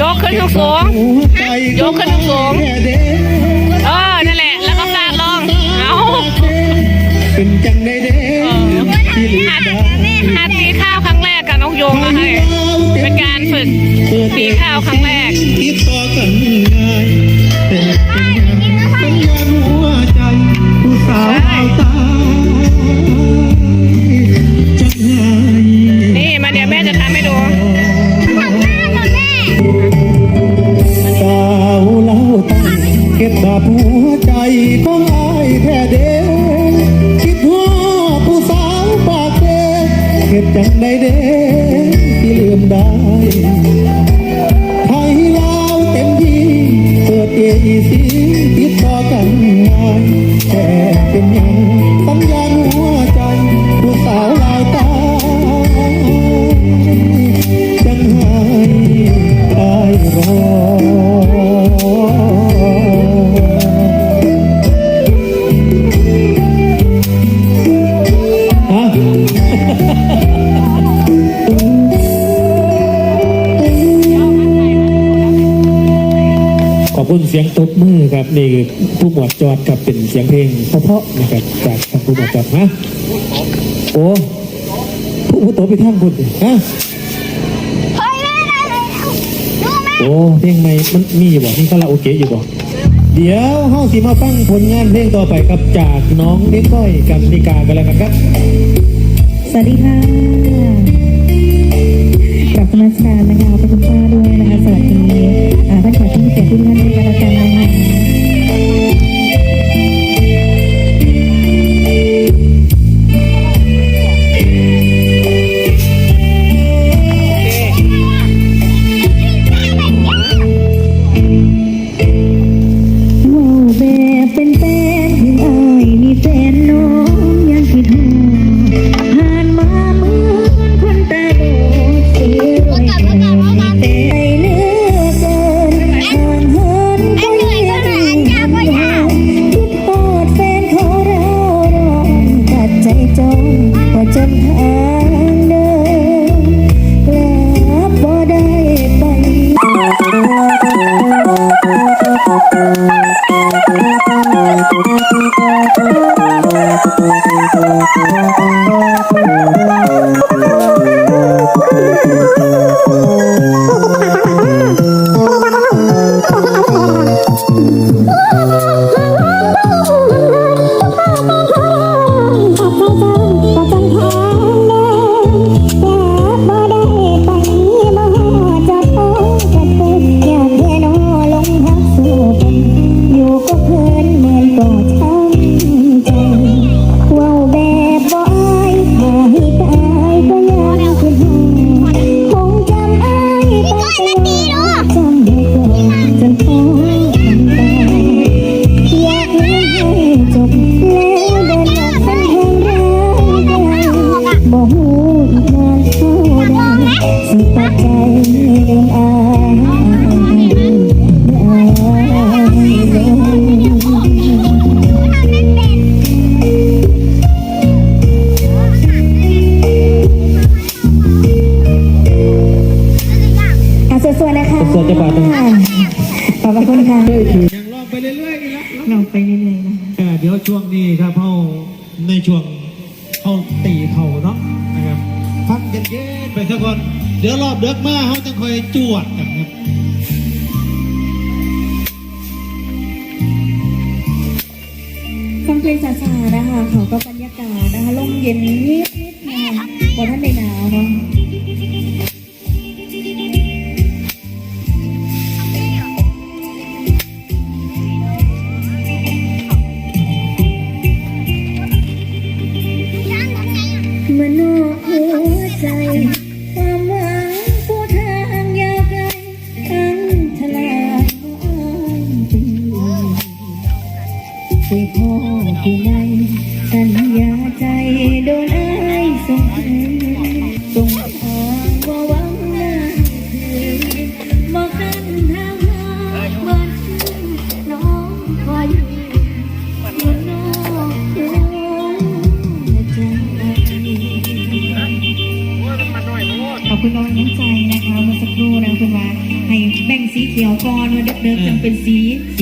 ยกขึ้นสูงยกขึ้นสูงเออนั่นแหละ แล้วก็กาดลองเอาเป็นจังได้เด้ที่ลืมหัดได้หัดตีข้าวครั้งแรกกับน้องโยงนะคะเป็นการฝึกตีข้าวครั้งแรก็บาปหัวใจของอายแท้เด้คิดว่าผู้สาวปากเด้เก็บจังได้เด้ ผู้หมวดจอดกับเป็นเสียงเพลงเพราะๆนะครับจากทางผู้หมวดจอดฮะโอ้ผู้ผู้โตไปทั้งคุณฮะโอ้เพลงใหม่มันมีอยู่บ่มีคาราโอเกะอยู่บ่เดี๋ยวเฮาสิมาฟังผลงานเพลงต่อไปครับจากน้องเด็กก้อยกันนิกากันแล้วกันครับ สวัสดีค่ะกลับมาสการนะคะพระคุณป้าด้วยนะคะสวัสดีอ่าท่านขอที่เกียรติทุกท่านด้วยกันแล้วกัน ก่อน เดี๋ยวรอบเดือกมาเขาจะคอยจวดกันครับฟังเพลงช้าๆนะคะเขาก็บรรยากาศนะคะลมเย็นนิดๆนะคะบนท่านในหนาวเนาะ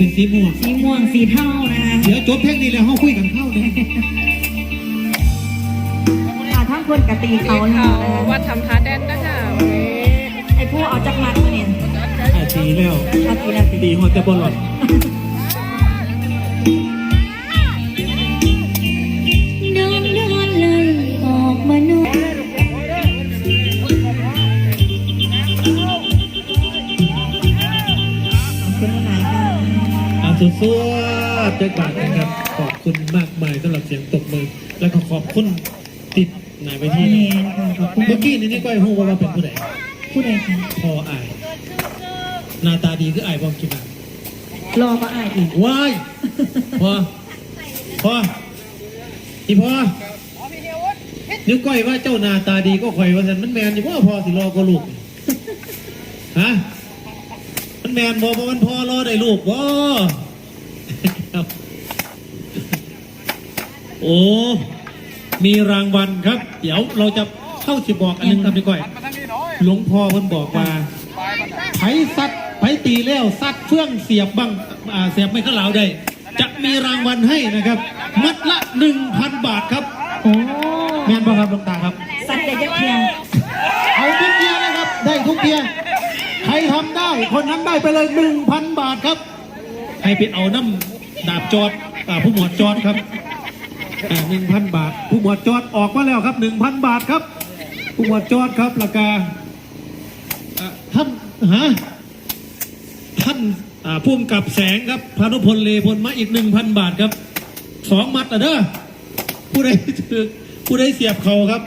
เป็นสีม่วงสีม่วงสีเทานะคะเดี๋ยวจบเพลงนี้แล้วเขาคุยกันเข้าเลยค่ะทั้งคนกับตีเขาเขาแล้วนะคะวัดทำท่าแดนนะคะวันนี้ไอ้ผู้เอาจักรมัดมาเนี่ยอะตีแล้วเอาตีแล้วตีตีหัวแต่บอลหลอด สุดๆเจ๊บาทนะครับขอบคุณมากมายสำหรับเสียงตบมือ แล้วก็ขอบคุณติดหนายไปที่แมนค่ะขอบคุณเมื่อกี้นี่นี่ก้อยฮู้ว่าว่าเป็นผู้ใดผู้ใดคะพออายหน้าตาดีคืออายบอกกินอะรอมาอ่านอีกว้ายพอพออีพอนึกก้อยว่าเจ้าหน้าตาดีก็ข่อยว่าสันมันแมนอยู่ว่าพอสิรอก็ลูกฮะมันแมนบอกว่ามันพอรอได้ลูกบ่ครับ โอ้มีรางวัลครับ เดี๋ยวเราจะเข้าสิบอกอันหนึงครับพี่ก้อยหลวงพ่อเพิ่นบอกว่าไผสัตว์ไผตีแล้วสัตว์เฟื่องเสียบบังอ่าเสียบไม่ข้าวหลาวได้ จะมีรางวัลให้นะครับ มัดละหนึ่งพันบาทครับโอ้แม่นบ่ครับหลวงตาครับสัตว์เด็กยักษ์เพียงเอาทุกเทียนะครับ ได้ทุกเทียใครทำได้คนนั้นได้ไปเลยหนึ่งพันบาทครับ ให้ไปเอาน้ำดาบจอดอ่าผู้หมวดจอดครับ หนึ่งพันบาท ผู้หมวดจอดออกมาแล้วครับหนึ่งพันบาทครับ ผู้หมวดจอดครับราคาอะท่านฮะท่านอ่าพุ่มกับแสงครับพานุพลเลพลมาอีกหนึ่งพันบาทครับสองมัดอะเด้อผู้ใดถือผู้ใดเสียบเขาครับ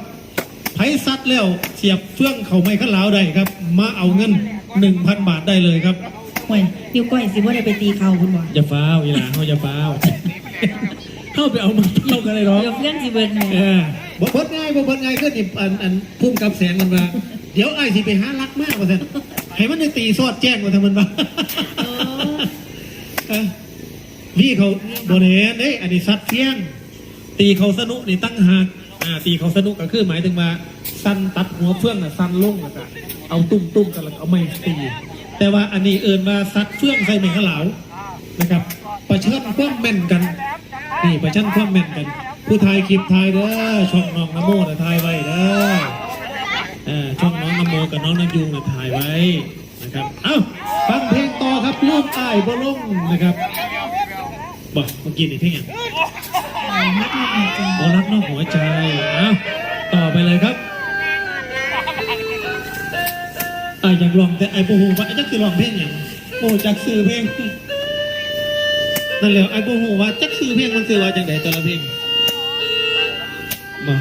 ไผซัดแล้วเสียบเฟื่องเขาไม่ข้าหลาวได้ครับ มาเอาเงินหนึ่งพันบาทได้เลยครับโอ้ยนิ้วก้อยสิว่าได้ไปตีเขาคุณบอกอย่าฟ้าวอย่าเขาอย่าฟ้าว เข้าไปเอามาเข้ากันเลยหรอเดี๋ยวเพื่อนสิเบิร์นเออบ่เบิดง่ายบ่เบิดง่ายก็นี่อันอันพุ่มกับแสงมันว่าเดี๋ยวไอ้สิไปหารักมากว่าท่นให้มันได้ตีสอดแจ้งว่าท่นมันว่าเออนี่เขาโบเนนเอ้ยอันนี้สัตว์เที่ยง ตีเขาสนุกนี่ตั้งหากอ่าตีเขาสนุกก็คือหมายถึงว่าสั้นตัดหัวเฟื่องน่ะสั้นลงแล้วก็เอาตุ้มตุ้มๆกันแล้วก็เอาไม้ตีแต่ว่าอันนี้เอินว่าซัดเฟื่องใส่แมงขาวหลาวนะครับ ประชันความแม่นกัน นี่ประชันความแม่นกัน ผู้ทายคลิปทายเด้อช่องน้องนโมนะทายไว้เด้อเออช่องน้องนโมกับน้องนำยูนะทายไว้นะครับเอ้าฟังเพลงต่อครับลูกอ้ายบ่ลงนะครับบอกเมื่อกี้นี่เพลงอย่างนังจังบอรักนอกหัวใจเอ้าต่อไปเลยครับอะอยากลองแต่ไอ้ปูหูว่าไอ้จักคือลองเพลงอย่างโอ้จักซื้อเพลง นั่นแหละไอ้ปูหูว่าจักซื้อเพลงมันซื้อว่าจังไดแต่ละเพลงมา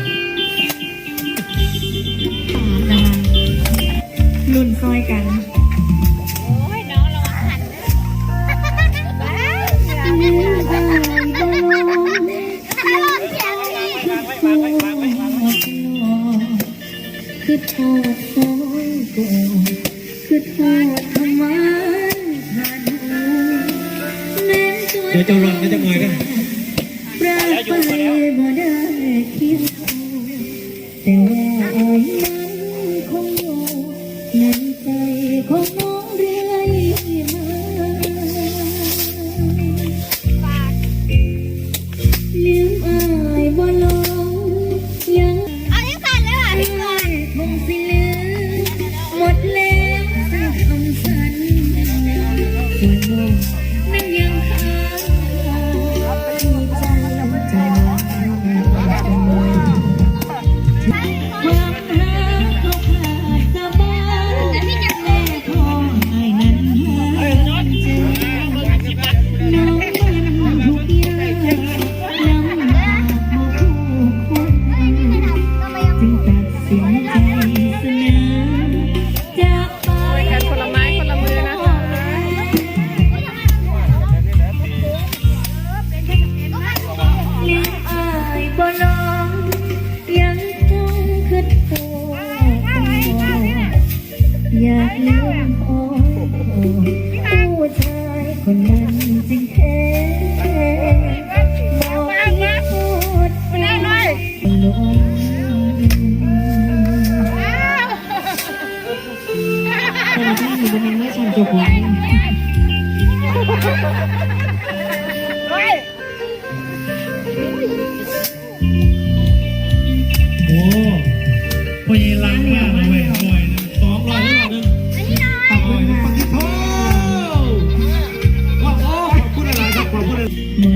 นะคะรุ่นซอยกันโอ้ยน้องระวังหันเลยลืมได้บ่คือโท Bye.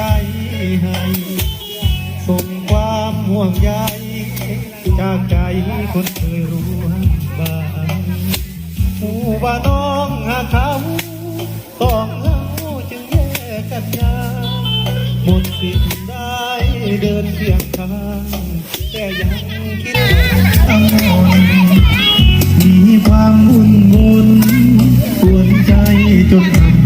ใจให้ส่งความห่วงใยจากใจคนเคยรู้บ้านผู้บ้าน้องหาเขาต้องเล่าจึงแยกกันยาหมดสิ้นได้เดินเคียงข้างแต่ยังคิดถึงทั้งวันมีความวุ่นวุ่นปวนใจจนทำ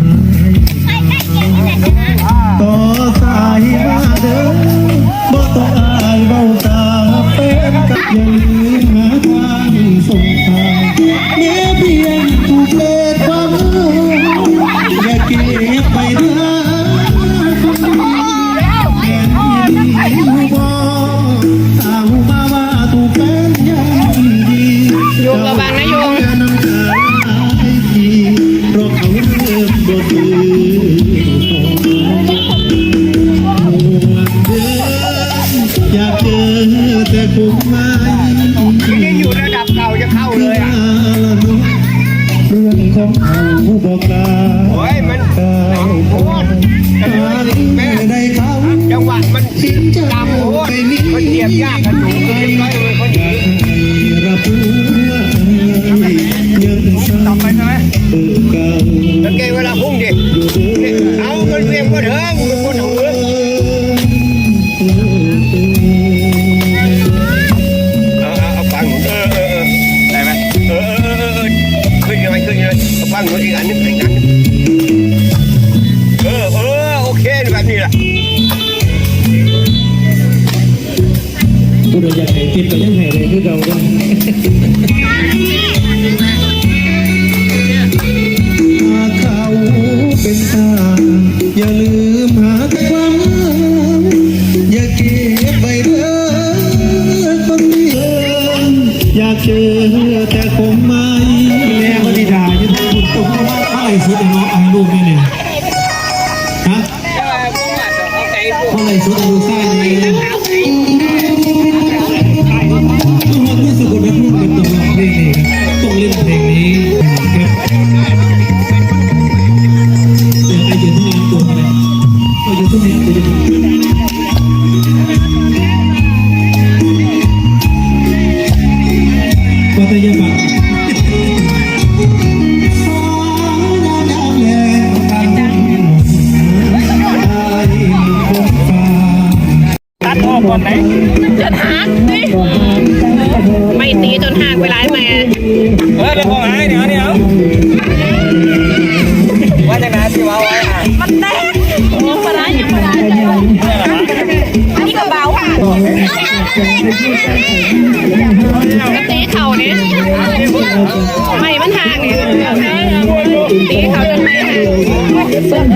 ang huling anip, ring anip. me Some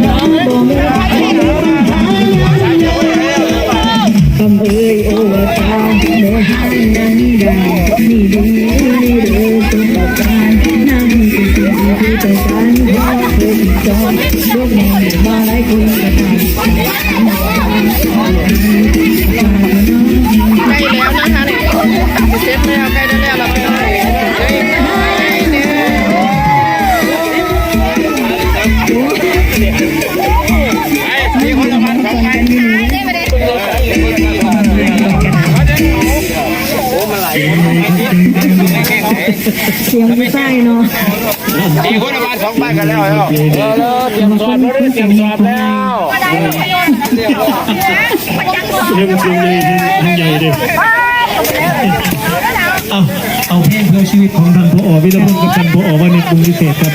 เสียงไม่ใช่เนาะตีคนประมาณสองบ้านกันแล้วแล้วเตรียมสอบแล้วเตรียมสอบแล้วเตรียมเตรียมใหญ่ทั้งใหญ่ดิเอาเอาเพลงเพื่อชีวิตของทางพอวิรพงศ์กับทางพอวันนี้กรุงพิเศษครับ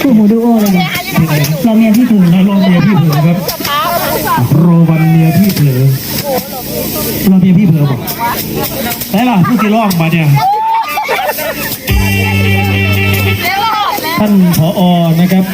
คู่หูดูโอเลยเนี่ยเราเมียที่ถึงนะเราเมียที่ถึงครับโรวันเมียที่ถึง ลองเพลงพี่เผือบอกได้ป่ะผู้ที่ร้องมาเนี่ย ท่านผอนะครับ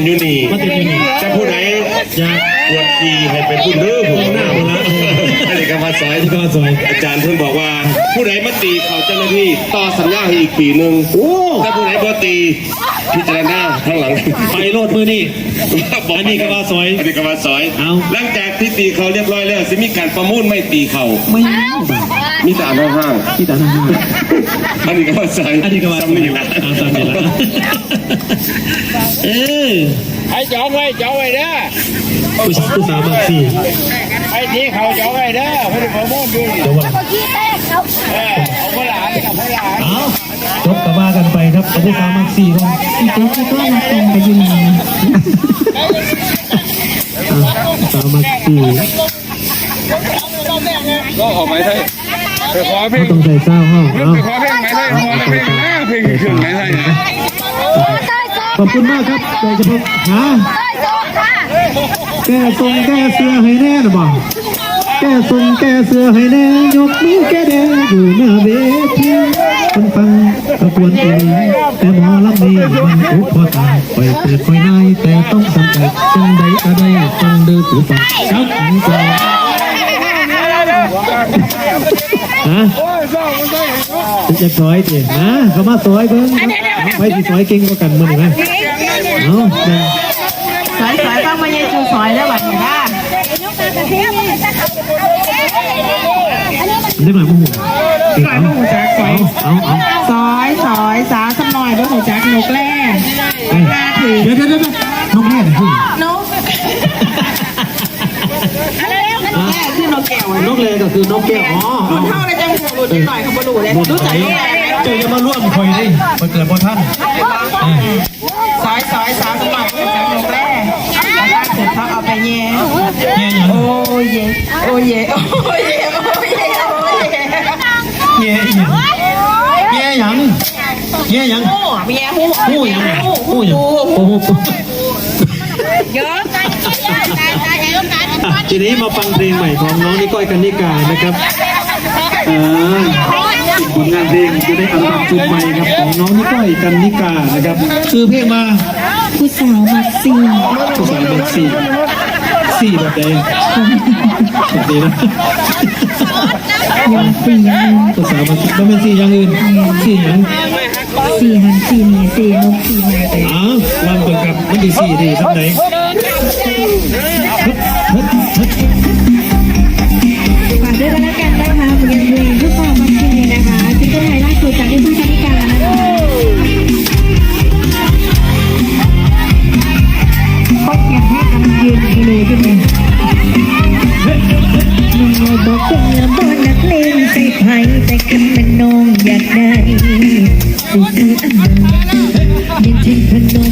นอยู่นี่มาดตีถ้ะผู้ไหนอยาปวดขีให้เป็นผู้เด้อผมหน้ามาแล้วอะไรกันมาสอย ที่ก็สวย อาจารย์เพิ่งบอกว่า ผู้ใดมาตีเขาเจ้าหน้าที่ต่อสัญญาให้อีกปีหนึ่งถ้าผู้ใดบ่ตีพิจารณาข้างหลังไปโลดมือนี่อกนี่ก็ว่าสวยอันนี้ก็ว่าสวยเหลังจากที่ตีเขาเรียบร้อยแล้วจะมีการประมูลไม่ตีเขาไม่า นี่ตาหน้าห้างที่ตาหน้าห้างอันนี้ก็ว่าใส่อันนี้ก็ว่าใจำไม่ได้อาจำนี่ละเออไอ้จองไว้จองไว้เด้อผู้ชายผู้สาวมากสี่ไอ้ที่เขาจองไว้เด้อพอดีผมมองดูเดี๋ยวว่าเออเอาพลานกับพลานเอาจบกระบ้ากันไปครับผู้สาวมากสี่คนอีกคนก็มาตรงไปยืนสาวมากสี่ก็ออกไปใช้ ไปขอเพลเขางต้องใส่เศร้าห้องเอาไปขอเพลงไหมไทยขอเพลงนะเพลงเครื่องไหมไทยนะขอบคุณมากครับโดยเฉพาะหาแก้ทรงแก้เสื้อให้แน่นะบ่แก้ทรงแก้เสื้อให้แน่ยกมือแก้แดงอยู่หน้าเวทีคนฟังตะกวนเองแต่หมอลำนี้มันอุปพอตายไปเกิดคอยนายแต่ต้องสำคัญจังใดอะไรต้องเดินถือฟังครับผมก่อน ฮะจะซอยดินะเขามาซอยเบิ้งไปสิซอยเก่งกว่ากันมึงนะเอาเดินสอยสอยต้องมาเยจูสอยได้หวัดหน้าได้มาบุ้งซอยบุ้งจักซอยเอาเอาซอยซอยสาสำหน่อยด้วยหัวจักนกแร่เอาเดี๋ยวเดี๋ยวเดี๋ยวน้องแม่หน่อยพี่ นกแร่คือนกแก้วนกเลยก็คือนกแก้วอ๋อเอาเท่าไรจังหัวรุดหน่อยเขามาดูเลยรู้จักนกแร่ไหมเจอจะมาร่วมคอยดิมาเกิดพอท่านซอยซอยสาสำหน่อยหัวจักนกแร่แล้วถ้าเสร็จเขาเอาไปแย่แง่ยังโอ้เยโอ้เยโอ้เยโอ้เยโอ้เยแง่ยังแง่ยังแง่ยังโอ้เมียหูหู้ยังหู้ยังโอ้โห ทีนี้มาฟังเพลงใหม่ของน้องนิก้อยกันนิกานะครับอ่าผลงานเพลงจะได้อัลบั้มชุดใหม่ครับของน้องนิก้อยกันนิกานะครับชื่อเพลงมาผู้สาวมักซีนภาษาเป็นสี่สี่แบบใดแบบนี้นะยังสี่หันภาษามันมันเป็นสี่อย่างอื่นสี่อย่างสี่หันสี่หนีสี่นกสี่มาไปอ้าวลองเปิดกับมันดีสี่ดีทับไหนฮึดฮึดฮึด ฝากด้วยกันแล้วกันนะคะผลงานเพลงผู้สาวมักซีนนะคะซิงเกิลไทยล่าสุดจากที่ผู้ชายการนะคะเขาเขียนให้กำลังยืนให้เลยขึ้นมาน้องเราบอกเป็นละบอนนักเลงใจไผ่แต่กันเป็นน้องอยากได้ผู้ซื้ออันนั้นยังเช่นขนมนม